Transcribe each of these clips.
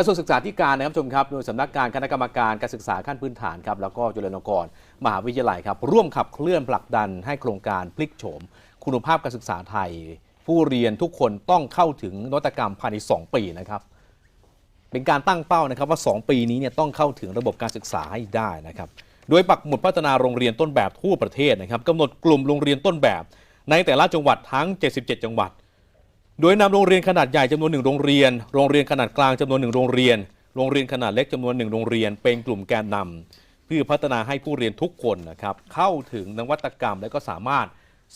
กระทรวงศึกษาธิการนะครับชมครับโดยสำนักงานคณะกรรมการการศึกษาขั้นพื้นฐานครับแล้วก็จุฬาลงกรณ์มหาวิทยาลัยครับ ร่วมขับเคลื่อนผลักดันให้โครงการพลิกโฉม คุณภาพการศึกษาไทย ผู้เรียนทุกคนต้องเข้าถึงนวัตกรรมภายใน 2 ปีนะครับ เป็นการตั้งเป้านะครับว่า 2 ปีนี้เนี่ยต้องเข้าถึงระบบการศึกษาให้ได้นะครับ โดยปักหมุดพัฒนาโรงเรียนต้นแบบทั่วประเทศนะครับกำหนดกลุ่มโรงเรียนต้นแบบ ในแต่ละจังหวัดทั้ง 77 จังหวัด โดยนำโรงเรียนขนาดใหญ่จำนวนหนึ่งโรงเรียน โรงเรียนขนาดกลางจำนวนหนึ่งโรงเรียน โรงเรียนขนาดเล็กจำนวนหนึ่งโรงเรียน เป็นกลุ่มแกนนำเพื่อพัฒนาให้ผู้เรียนทุกคนนะครับเข้าถึงนวัตกรรมและก็สามารถ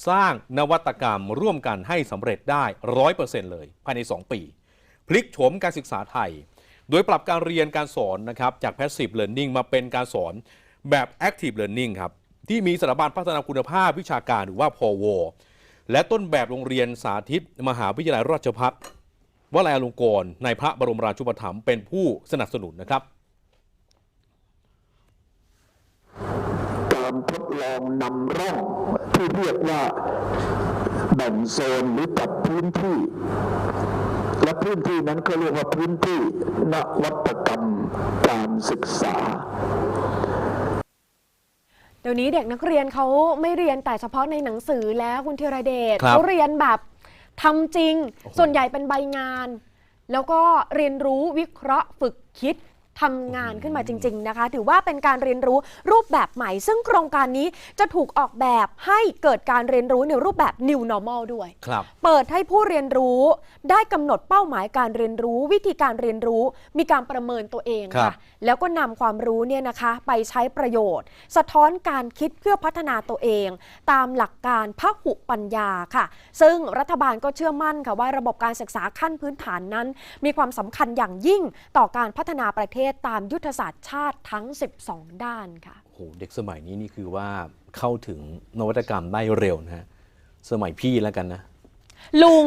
สร้างนวัตกรรมร่วมกันให้สำเร็จได้ร้อยเปอร์เซ็นต์เลย ภายใน 2 ปี พลิกโฉมการศึกษาไทย โดยปรับการเรียนการสอนนะครับจาก passive learning มาเป็นการสอนแบบ active learning ครับที่มีสถาบันพัฒนาคุณภาพวิชาการหรือว่าพอว และต้นแบบโรงเรียนสาธิต มหาวิทยาลัยราชภัฏวลัยอลงกรณ์ในพระบรมราชูปถัมภ์เป็นผู้สนับสนุนนะครับ การทดลองนำร่องที่เรียกว่าแบ่งโซนหรือจัดพื้นที่ และพื้นที่นั้นก็เรียกว่าพื้นที่นวัตกรรมการศึกษา ดี๋ยวนี้เด็กนักเรียนเขาไม่เรียนแต่เฉพาะในหนังสือแล้วคุณธีรเดชครับ เขาเรียนแบบทำจริงโอ้โหส่วนใหญ่เป็นใบงาน แล้วก็เรียนรู้วิเคราะห์ฝึกคิด ทำงานขึ้นมาจริง ๆ นะคะ ถือว่าเป็นการเรียนรู้รูปแบบใหม่ ซึ่งโครงการนี้จะถูกออกแบบให้เกิดการเรียนรู้ในรูปแบบ new normal ด้วย ครับ เปิดให้ผู้เรียนรู้ได้กำหนดเป้าหมายการเรียนรู้ วิธีการเรียนรู้ มีการประเมินตัวเองครัค่ะ บ แล้วก็นำความรู้เนี่ยนะคะไปใช้ประโยชน์ สะท้อนการคิดเพื่อพัฒนาตัวเอง ตามหลักการพหุปัญญาค่ะ ซึ่งรัฐบาลก็เชื่อมั่นค่ะว่าระบบการศึกษาขั้นพื้นฐานนั้น มีความสำคัญอย่างยิ่งต่อการพัฒนาประเทศตามยุทธศาสตร์ชาติทั้ง 12 ด้านค่ะโอ้โหเด็กสมัยนี้นี่คือว่าเข้าถึงนวัตกรรมได้เร็วนะฮะสมัยพี่แล้วกันนะ ลุง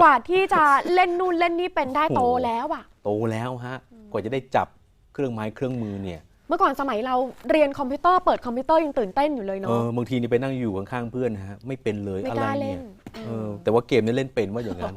กว่าที่จะเล่นนู่นเล่นนี่เป็นได้โอ้โตโหแล้วอะโตแล้วฮะ กว่าจะได้จับเครื่องไม้เครื่องมือเนี่ย เมื่อก่อนสมัยเราเรียนคอมพิวเตอร์เปิดคอมพิวเตอร์ยังตื่นเต้นอยู่เลยเอเนาะอบางทีนี่ไปนั่งอยู่ข้างๆเพื่อนนะฮะไม่เป็นเลยไม่อะไรกล้าเนี่เล่ยน เออแต่ว่าเกมนี่เล่นเป็นว่าอย่างนั้น